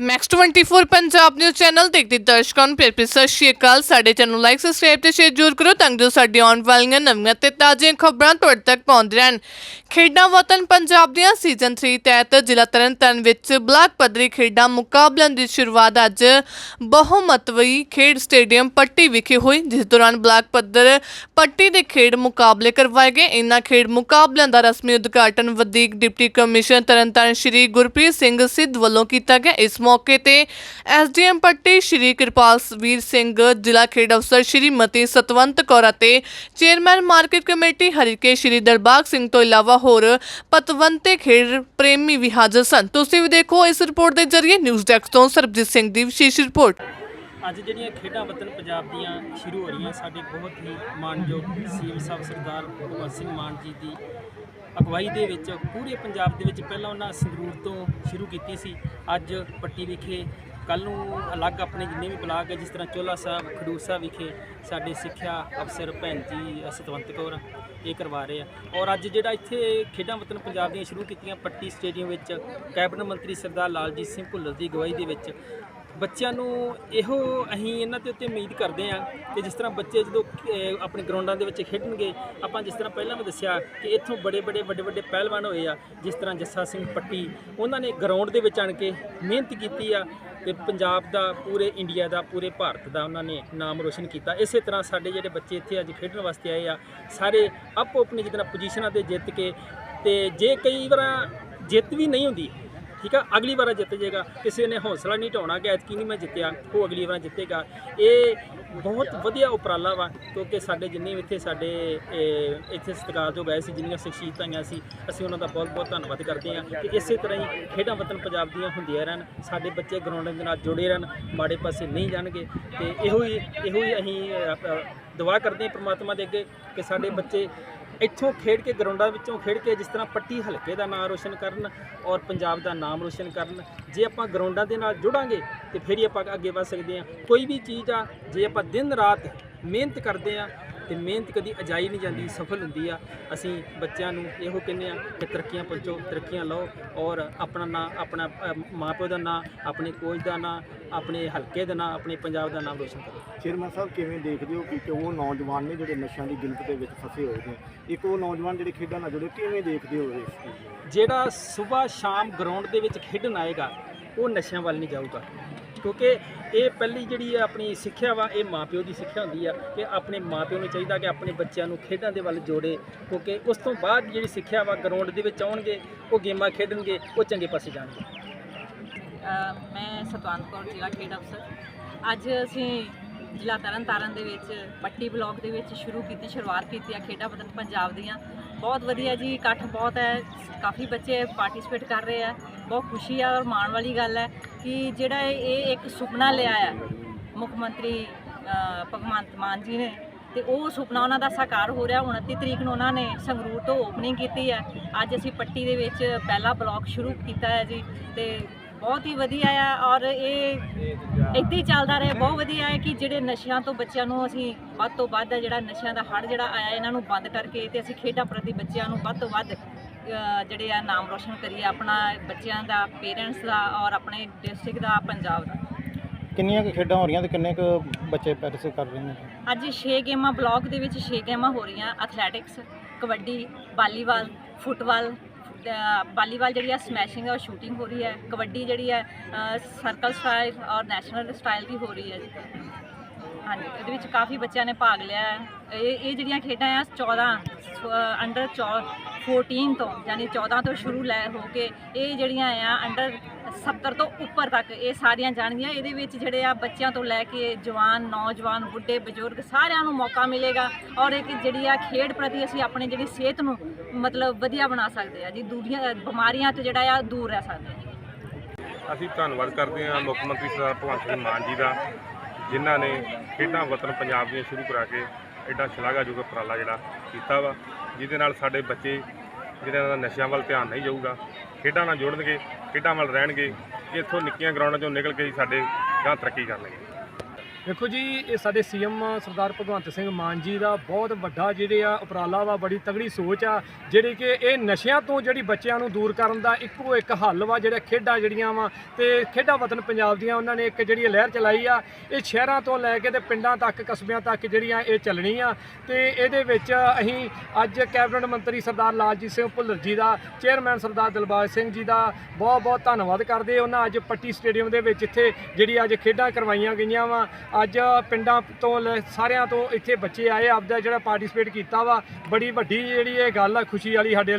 Max 24 Punjab news channel ਦੇਖਦੇ ਦਰਸ਼ਕਾਂ ਨੂੰ। ਪਿਆਰ ਭਰੀ ਸਤਿ ਸ਼੍ਰੀ ਅਕਾਲ। ਸਾਡੇ ਚੈਨਲ ਨੂੰ ਲਾਈਕ ਸਬਸਕ੍ਰਾਈਬ ਤੇ ਸ਼ੇਅਰ ਜ਼ਰੂਰ ਕਰੋ ਤਾਂ ਜੋ ਸਾਡੀ ਆਉਣ ਵਾਲੀਆਂ ਨਵੀਆਂ ਤੇ ਤਾਜ਼ੀਆਂ ਖਬਰਾਂ ਤੁਹਾਡੇ ਤੱਕ ਪਹੁੰਚਦੀਆਂ ਰਹਿਣ। ਖੇਡਾਂ ਵਤਨ ਪੰਜਾਬ ਦੀਆਂ ਸੀਜ਼ਨ 3 ਤਹਿਤ ਜ਼ਿਲ੍ਹਾ ਤਰਨਤਾਰਨ ਵਿੱਚ ਬਲਾਕ ਪੱਧਰੀ ਖੇਡਾਂ ਮੁਕਾਬਲਿਆਂ ਦੀ ਸ਼ੁਰੂਆਤ ਅੱਜ ਬਹੁਮਤਵੀ ਖੇਡ ਸਟੇਡੀਅਮ ਪੱਟੀ ਵਿਖੇ ਹੋਈ, ਜਿਸ ਦੌਰਾਨ ਬਲਾਕ ਪੱਧਰ ਪੱਟੀ ਦੇ ਖੇਡ ਮੁਕਾਬਲੇ ਕਰਵਾਏ ਗਏ। ਇਨ੍ਹਾਂ ਖੇਡ ਮੁਕਾਬਲਿਆਂ ਦਾ ਰਸਮੀ ਉਦਘਾਟਨ ਵਧੀਕ ਡਿਪਟੀ ਕਮਿਸ਼ਨਰ ਤਰਨਤਾਰਨ ਸ਼੍ਰੀ ਗੁਰਪ੍ਰੀਤ ਸਿੰਘ ਸਿੱਧ ਵੱਲੋਂ ਕੀਤਾ ਗਿਆ। ਇਸ ਮੌਕੇ ਤੇ ਐਸਡੀਐਮ ਪੱਟੀ ਸ਼੍ਰੀ ਕਿਰਪਾਲਵੀਰ ਸਿੰਘ, ਜ਼ਿਲ੍ਹਾ ਖੇਡ ਅਫਸਰ ਸ਼੍ਰੀਮਤੀ ਸਤਵੰਤ ਕੌਰ ਅਤੇ chairman market committee Harike Shri Darbag Singh ਤੋਂ ਇਲਾਵਾ ਹੋਰ ਪਤਵੰਤੇ ਖੇਡ ਪ੍ਰੇਮੀ ਵੀ ਹਾਜ਼ਰ ਸਨ। ਤੁਸੀਂ ਵੀ ਦੇਖੋ ਇਸ ਰਿਪੋਰਟ ਦੇ ਜ਼ਰੀਏ ਨਿਊਜ਼ ਡੈਸਕ ਤੋਂ ਸਰਬਜੀਤ ਸਿੰਘ ਦੀ ਵਿਸ਼ੇਸ਼ ਰਿਪੋਰਟ। ਅੱਜ ਜਿਹੜੀਆਂ ਖੇਡਾਂ ਵਤਨ ਪੰਜਾਬ ਦੀਆਂ ਸ਼ੁਰੂ ਹੋ ਰਹੀਆਂ, ਸਾਡੇ ਬਹੁਤ ਹੀ ਮਾਣਯੋਗ ਸੀਐਮ ਸਾਹਿਬ ਸਰਦਾਰ ਭਗਵੰਤ ਸਿੰਘ ਮਾਨ ਜੀ ਦੀ ਅਗਵਾਈ ਦੇ ਵਿੱਚ ਪੂਰੇ ਪੰਜਾਬ ਦੇ ਵਿੱਚ ਪਹਿਲਾਂ ਉਹਨਾਂ ਸੰਗਰੂਰ ਤੋਂ ਸ਼ੁਰੂ ਕੀਤੀ ਸੀ। ਅੱਜ ਪੱਟੀ ਵਿਖੇ ਕੱਲ ਨੂੰ ਅਲੱਗ ਆਪਣੇ ਜਿੰਨੇ ਵੀ ਬਲਾਕ ਹੈ ਜਿਸ ਤਰ੍ਹਾਂ ਚੋਲਾ ਸਾਹਿਬ, ਖਡੂਰ ਸਾਹਿਬ ਵਿਖੇ ਸਾਡੇ ਸਿੱਖਿਆ ਅਫਸਰ ਭੈਣ ਜੀ ਸਤਵੰਤ ਕੌਰ ਇਹ ਕਰਵਾ ਰਹੇ ਆ। ਔਰ ਅੱਜ ਜਿਹੜਾ ਇੱਥੇ ਖੇਡਾਂ ਵਤਨ ਪੰਜਾਬ ਦੀਆਂ ਸ਼ੁਰੂ ਕੀਤੀਆਂ ਪੱਟੀ ਸਟੇਡੀਅਮ ਵਿੱਚ, ਕੈਬਨਿਟ ਮੰਤਰੀ ਸਰਦਾਰ ਲਾਲਜੀਤ ਸਿੰਘ ਭੁੱਲਰ ਦੀ ਅਗਵਾਈ ਦੇ ਵਿੱਚ ਬੱਚਿਆਂ ਨੂੰ ਇਹੋ ਅਸੀਂ ਇਹਨਾਂ ਦੇ ਉੱਤੇ ਉਮੀਦ ਕਰਦੇ ਹਾਂ ਕਿ ਜਿਸ ਤਰ੍ਹਾਂ ਬੱਚੇ ਜਦੋਂ ਆਪਣੇ ਗਰਾਊਂਡਾਂ ਦੇ ਵਿੱਚ ਖੇਡਣਗੇ, ਆਪਾਂ ਜਿਸ ਤਰ੍ਹਾਂ ਪਹਿਲਾਂ ਵੀ ਦੱਸਿਆ ਕਿ ਇੱਥੋਂ ਬੜੇ ਬੜੇ, ਵੱਡੇ ਵੱਡੇ ਪਹਿਲਵਾਨ ਹੋਏ ਆ, ਜਿਸ ਤਰ੍ਹਾਂ ਜੱਸਾ ਸਿੰਘ ਪੱਟੀ, ਉਹਨਾਂ ਨੇ ਗਰਾਊਂਡ ਦੇ ਵਿੱਚ ਆਣ ਕੇ ਮਿਹਨਤ ਕੀਤੀ ਆ ਤੇ ਪੰਜਾਬ ਦਾ, ਪੂਰੇ ਇੰਡੀਆ ਦਾ, ਪੂਰੇ ਭਾਰਤ ਦਾ ਉਹਨਾਂ ਨੇ ਨਾਮ ਰੋਸ਼ਨ ਕੀਤਾ। ਇਸੇ ਤਰ੍ਹਾਂ ਸਾਡੇ ਜਿਹੜੇ ਬੱਚੇ ਇੱਥੇ ਅੱਜ ਖੇਡਣ ਵਾਸਤੇ ਆਏ ਆ, ਸਾਰੇ ਆਪੋ ਆਪਣੀ ਜਿੱਦਾਂ ਪੋਜੀਸ਼ਨਾਂ ਤੇ ਜਿੱਤ ਕੇ ਤੇ ਜੇ ਕਈ ਵਾਰ ਜਿੱਤ ਵੀ ਨਹੀਂ ਹੁੰਦੀ ਠੀਕ ਆ? ਅਗਲੀ ਵਾਰ ਜਿੱਤ ਜਾਏਗਾ ਕਿਸੇ ਨੇ ਹੌਸਲਾ ਨਹੀਂ ਢਾਉਣਾ ਕਿ ਐਤਕੀ ਨਹੀਂ ਮੈਂ ਜਿੱਤਿਆ ਉਹ ਅਗਲੀ ਵਾਰ ਜਿੱਤੇਗਾ। ਇਹ ਬਹੁਤ ਵਧੀਆ ਉਪਰਾਲਾ ਵਾ ਕਿਉਂਕਿ ਸਾਡੇ ਜਿੰਨੇ ਵੀ ਇੱਥੇ ਸਾਡੇ ਇਹ, ਇੱਥੇ ਸਤਿਕਾਰਯੋਗ ਆਏ ਸੀ ਜਿੰਨੀਆਂ ਸ਼ਖਸੀਅਤਾਂ ਆਈਆਂ ਸੀ ਅਸੀਂ ਉਹਨਾਂ ਦਾ ਬਹੁਤ ਬਹੁਤ ਧੰਨਵਾਦ ਕਰਦੇ ਹਾਂ ਕਿ ਇਸੇ ਤਰ੍ਹਾਂ ਹੀ ਖੇਡਾਂ ਵਤਨ ਪੰਜਾਬ ਦੀਆਂ ਹੁੰਦੀਆਂ ਰਹਿਣ ਸਾਡੇ ਬੱਚੇ ਗਰਾਊਂਡ ਦੇ ਨਾਲ ਜੁੜੇ ਰਹਿਣ ਮਾੜੇ ਪਾਸੇ ਨਹੀਂ ਜਾਣਗੇ। ਤੇ ਇਹੋ ਹੀ ਇਹੋ ਹੀ ਅਸੀਂ ਦੁਆ ਕਰਦੇ ਹਾਂ ਪ੍ਰਮਾਤਮਾ ਦੇ ਅੱਗੇ ਕਿ ਸਾਡੇ ਬੱਚੇ ਇੱਥੋਂ ਖੇਡ ਕੇ ਗਰਾਊਂਡਾਂ ਵਿੱਚੋਂ ਖੇਡ ਕੇ ਜਿਸ ਤਰ੍ਹਾਂ ਪੱਟੀ ਹਲਕੇ ਦਾ ਨਾਮ ਰੋਸ਼ਨ ਕਰਨ ਔਰ ਪੰਜਾਬ ਦਾ ਨਾਮ ਰੋਸ਼ਨ ਕਰਨ, ਜੇ ਆਪਾਂ ਗਰਾਊਂਡਾਂ ਦੇ ਨਾਲ ਜੁੜਾਂਗੇ ਤੇ ਫਿਰ ਹੀ ਆਪਾਂ ਅੱਗੇ ਵਧ ਸਕਦੇ ਹਾਂ। ਕੋਈ ਵੀ ਚੀਜ਼ ਆ, ਜੇ ਆਪਾਂ ਦਿਨ ਰਾਤ ਮਿਹਨਤ ਕਰਦੇ ਆ ਤੇ ਮਿਹਨਤ ਕਦੀ ਅਜਾਈ ਨਹੀਂ ਜਾਂਦੀ ਸਫਲ ਹੁੰਦੀ ਆ। ਅਸੀਂ ਬੱਚਿਆਂ ਨੂੰ ਇਹੋ ਕਹਿੰਦੇ ਆ ਕਿ ਤਰੱਕੀਆਂ ਪਹੁੰਚੋ ਤਰੱਕੀਆਂ ਲਓ ਔਰ ਆਪਣਾ ਨਾਂ ਆਪਣਾ ਮਾਂ-ਪਿਓ ਦਾ ਨਾਂ ਆਪਣੇ ਕੋਚ ਦਾ ਨਾਂ ਆਪਣੇ ਹਲਕੇ ਦਾ ਨਾਂ ਆਪਣੇ ਪੰਜਾਬ ਦਾ ਨਾਮ ਰੋਸ਼ਨ ਕਰੋ। ਚੇਅਰਮੈਨ ਸਾਹਿਬ ਕਿਵੇਂ ਦੇਖਦੇ ਹੋ ਕਿ ਕਿ ਉਹ ਨੌਜਵਾਨ ਨੇ ਜਿਹੜੇ ਨਸ਼ਿਆਂ ਦੀ ਗਿਲਤ ਦੇ ਵਿੱਚ ਫਸੇ ਹੋਏ ਨੇ? ਇੱਕ ਉਹ ਨੌਜਵਾਨ ਜਿਹੜੇ ਖੇਡਾਂ ਨਾਲ ਜੁੜੇ ਕਿਵੇਂ ਦੇਖਦੇ ਹੋ ਇਸ ਚੀਜ਼ ਨੂੰ? ਜਿਹੜਾ ਸਵੇਰ ਸ਼ਾਮ ਗਰਾਊਂਡ ਦੇ ਵਿੱਚ ਖੇਡਣ ਆਏਗਾ ਉਹ ਨਸ਼ਿਆਂ ਵੱਲ ਨਹੀਂ ਜਾਊਗਾ। ਕਿਉਂਕਿ ਇਹ ਪਹਿਲੀ ਜਿਹੜੀ ਆਪਣੀ ਸਿੱਖਿਆ ਵਾ, ਇਹ ਮਾਪਿਓ ਦੀ ਸਿੱਖਿਆ ਹੁੰਦੀ ਆ ਕਿ ਆਪਣੇ ਮਾਪਿਓ ਨੂੰ ਚਾਹੀਦਾ ਕਿ ਆਪਣੇ ਬੱਚਿਆਂ ਨੂੰ ਖੇਡਾਂ ਦੇ ਵੱਲ ਜੋੜੇ, ਕਿਉਂਕਿ ਉਸ ਤੋਂ ਬਾਅਦ ਜਿਹੜੀ ਸਿੱਖਿਆ ਵਾ ਗਰਾਊਂਡ ਦੇ ਵਿੱਚ ਆਉਣਗੇ, ਉਹ ਗੇਮਾਂ ਖੇਡਣਗੇ, ਉਹ ਚੰਗੇ ਪਾਸੇ ਜਾਣਗੇ। ਮੈਂ ਸਤਵੰਤ ਕੌਰ, ਜ਼ਿਲ੍ਹਾ ਖੇਡ ਅਫਸਰ। ਅੱਜ ਅਸੀਂ ਜ਼ਿਲ੍ਹਾ ਤਰਨਤਾਰਨ ਦੇ ਵਿੱਚ ਪੱਟੀ ਬਲਾਕ ਦੇ ਵਿੱਚ ਸ਼ੁਰੂ ਕੀਤੀ, ਸ਼ੁਰੂਆਤ ਕੀਤੀ ਆ ਖੇਡਾਂ ਵਤਨ ਪੰਜਾਬ ਦੀਆਂ। ਬਹੁਤ ਵਧੀਆ ਜੀ, ਇਕੱਠ ਬਹੁਤ ਹੈ, ਕਾਫੀ ਬੱਚੇ ਪਾਰਟਿਸਿਪੇਟ ਕਰ ਰਹੇ ਆ। ਬਹੁਤ ਖੁਸ਼ੀ ਆ ਔਰ ਮਾਣ ਵਾਲੀ ਗੱਲ ਹੈ ਕਿ ਜਿਹੜਾ ਇਹ ਇੱਕ ਸੁਪਨਾ ਲਿਆ ਆ ਮੁੱਖ ਮੰਤਰੀ ਭਗਵੰਤ ਮਾਨ ਜੀ ਨੇ ਤੇ ਉਹ ਸੁਪਨਾ ਉਹਨਾਂ ਦਾ ਸਾਕਾਰ ਹੋ ਰਿਹਾ। 29 ਤਰੀਕ ਨੂੰ ਉਹਨਾਂ ਨੇ ਸੰਗਰੂਰ ਤੋਂ ਓਪਨਿੰਗ ਕੀਤੀ ਹੈ। ਅੱਜ ਅਸੀਂ ਪੱਟੀ ਦੇ ਵਿੱਚ ਪਹਿਲਾ ਬਲਾਕ ਸ਼ੁਰੂ ਕੀਤਾ ਹੈ ਜੀ ਤੇ ਬਹੁਤ ਹੀ ਵਧੀਆ ਆ ਔਰ ਇਹ ਇੱਦਾਂ ਹੀ ਚੱਲਦਾ ਰਹੇ। ਬਹੁਤ ਵਧੀਆ ਹੈ ਕਿ ਜਿਹੜੇ ਨਸ਼ਿਆਂ ਤੋਂ ਬੱਚਿਆਂ ਨੂੰ ਅਸੀਂ ਵੱਧ ਤੋਂ ਵੱਧ ਜਿਹੜਾ ਨਸ਼ਿਆਂ ਦਾ ਹੜ ਜਿਹੜਾ ਆਇਆ, ਇਹਨਾਂ ਨੂੰ ਬੰਦ ਕਰਕੇ ਤੇ ਅਸੀਂ ਖੇਡਾਂ ਪ੍ਰਤੀ ਬੱਚਿਆਂ ਨੂੰ ਵੱਧ ਤੋਂ ਵੱਧ ਜਿਹੜੇ ਆ ਨਾਮ ਰੋਸ਼ਨ ਕਰੀਏ ਆਪਣਾ ਬੱਚਿਆਂ ਦਾ ਪੇਰੈਂਟਸ ਦਾ ਔਰ ਆਪਣੇ ਡਿਸਟ੍ਰਿਕਟ ਦਾ ਪੰਜਾਬ ਦਾ। ਕਿੰਨੀਆਂ ਕੁ ਖੇਡਾਂ ਹੋ ਰਹੀਆਂ ਤੇ ਕਿੰਨੇ ਕੁ ਬੱਚੇ ਪਾਰਟਿਸਿਪੇਟ ਕਰ ਰਹੇ ਨੇ? ਅੱਜ 6 ਗੇਮਾਂ ਬਲਾਕ ਦੇ ਵਿੱਚ 6 ਗੇਮਾਂ ਹੋ ਰਹੀਆਂ athletics kabaddi volleyball football volleyball ਜਿਹੜੀ ਆ ਸਮੈਸ਼ਿੰਗ ਔਰ ਸ਼ੂਟਿੰਗ ਹੋ ਰਹੀ ਹੈ ਕਬੱਡੀ ਜਿਹੜੀ ਹੈ ਸਰਕਲ ਸਟਾਈਲ ਔਰ ਨੈਸ਼ਨਲ ਸਟਾਈਲ ਦੀ ਹੋ ਰਹੀ ਹੈ। ਜੀ ਹਾਂਜੀ, ਇਹਦੇ ਵਿੱਚ ਕਾਫੀ ਬੱਚਿਆਂ ਨੇ ਭਾਗ ਲਿਆ ਹੈ। ਇਹ ਇਹ ਜਿਹੜੀਆਂ ਖੇਡਾਂ ਆ 14 ਅੰਡਰ 14 ਤੋਂ, ਯਾਨੀ 14 ਤੋਂ ਸ਼ੁਰੂ ਲੈ ਹੋ ਕੇ ਇਹ ਜਿਹੜੀਆਂ ਆ ਅੰਡਰ 70 ਤੋਂ ਉੱਪਰ ਤੱਕ ਇਹ ਸਾਰੀਆਂ ਜਾਣਗੀਆਂ। ਇਹਦੇ ਵਿੱਚ ਜਿਹੜੇ ਆ ਬੱਚਿਆਂ ਤੋਂ ਲੈ ਕੇ ਜਵਾਨ, ਨੌਜਵਾਨ, ਬੁੱਢੇ, ਬਜ਼ੁਰਗ ਸਾਰਿਆਂ ਨੂੰ ਮੌਕਾ ਮਿਲੇਗਾ ਔਰ ਇੱਕ ਜਿਹੜੀ ਆ ਖੇਡ ਪ੍ਰਤੀ ਅਸੀਂ ਆਪਣੀ ਜਿਹੜੀ ਸਿਹਤ ਨੂੰ ਮਤਲਬ ਵਧੀਆ ਬਣਾ ਸਕਦੇ ਆ, ਜੀ ਦੂਰੀਆਂ ਬਿਮਾਰੀਆਂ ਤੋਂ ਜਿਹੜਾ ਆ ਦੂਰ ਰਹਿ ਸਕਦੇ ਆ। ਜੀ ਅਸੀਂ ਧੰਨਵਾਦ ਕਰਦੇ ਹਾਂ ਮੁੱਖ ਮੰਤਰੀ ਸਰਦਾਰ ਭਗਵੰਤ ਸਿੰਘ ਮਾਨ ਜੀ ਦਾ। ਜਿਨ੍ਹਾਂ ਨੇ ਖੇਡਾਂ ਵਤਨ ਪੰਜਾਬ ਦੀਆਂ ਸ਼ੁਰੂ ਕਰਾ ਕੇ ਐਡਾ ਸ਼ਲਾਘਾਯੋਗ ਉਪਰਾਲਾ ਜਿਹੜਾ ਕੀਤਾ ਵਾ, ਜਿਹਦੇ ਨਾਲ ਸਾਡੇ ਬੱਚੇ ਜਿਹਨਾਂ ਦਾ ਨਸ਼ਿਆਂ ਵੱਲ ਧਿਆਨ ਨਹੀਂ ਜਾਊਗਾ, ਖੇਡਾਂ ਨਾਲ ਜੁੜਨਗੇ, ਖੇਡਾਂ ਵੱਲ ਰਹਿਣਗੇ, ਇੱਥੋਂ ਨਿੱਕੀਆਂ ਗਰਾਊਂਡਾਂ ਚੋਂ ਨਿਕਲ ਕੇ ਹੀ ਸਾਡੇ ਗਾਂ ਤਰੱਕੀ ਕਰਨਗੇ। ਦੇਖੋ ਜੀ, ਇਹ ਸਾਡੇ ਸੀਐਮ ਸਰਦਾਰ ਭਗਵੰਤ ਸਿੰਘ ਮਾਨ ਜੀ ਦਾ ਬਹੁਤ ਵੱਡਾ ਜਿਹੜੇ ਆ ਉਪਰਾਲਾ ਵਾ, ਬੜੀ ਤਗੜੀ ਸੋਚ ਆ, ਜਿਹੜੀ ਕਿ ਇਹ ਨਸ਼ਿਆਂ ਤੋਂ ਜਿਹੜੀ ਬੱਚਿਆਂ ਨੂੰ ਦੂਰ ਕਰਨ ਦਾ ਇੱਕੋ ਇੱਕ ਹੱਲ ਵਾ, ਜਿਹੜਾ ਖੇਡਾਂ ਜਿਹੜੀਆਂ ਵਾ, ਤੇ ਖੇਡਾਂ ਵਤਨ ਪੰਜਾਬ ਦੀਆਂ ਉਹਨਾਂ ਨੇ ਇੱਕ ਜਿਹੜੀ ਲਹਿਰ ਚਲਾਈ ਆ, ਇਹ ਸ਼ਹਿਰਾਂ ਤੋਂ ਲੈ ਕੇ ਤੇ ਪਿੰਡਾਂ ਤੱਕ, ਕਸਬਿਆਂ ਤੱਕ ਜਿਹੜੀਆਂ ਇਹ ਚੱਲਣੀ ਆ, ਤੇ ਇਹਦੇ ਵਿੱਚ ਅਸੀਂ ਅੱਜ ਕੈਬਨਿਟ ਮੰਤਰੀ ਸਰਦਾਰ ਲਾਲਜੀਤ ਸਿੰਘ ਭੁੱਲਰ ਜੀ ਦਾ, ਚੇਅਰਮੈਨ ਸਰਦਾਰ ਦਿਲਬਾਗ ਸਿੰਘ ਜੀ ਦਾ ਬਹੁਤ ਬਹੁਤ ਧੰਨਵਾਦ ਕਰਦੇ ਉਹਨਾਂ ਅੱਜ ਪੱਟੀ ਸਟੇਡੀਅਮ ਦੇ ਵਿੱਚ ਇੱਥੇ ਜਿਹੜੀ ਅੱਜ ਖੇਡਾਂ ਕਰਵਾਈਆਂ ਗਈਆਂ ਵਾ ਅੱਜ ਪਿੰਡਾਂ ਤੋਂ ਲੈ- ਸਾਰਿਆਂ ਤੋਂ ਇੱਥੇ ਬੱਚੇ ਆਏ, ਆਪਦਾ ਜਿਹੜਾ ਪਾਰਟਿਸਿਪੇਟ ਕੀਤਾ ਵਾ, ਬੜੀ ਵੱਡੀ ਜਿਹੜੀ ਇਹ ਗੱਲ ਆ, ਖੁਸ਼ੀ ਵਾਲੀ ਸਾਡੇ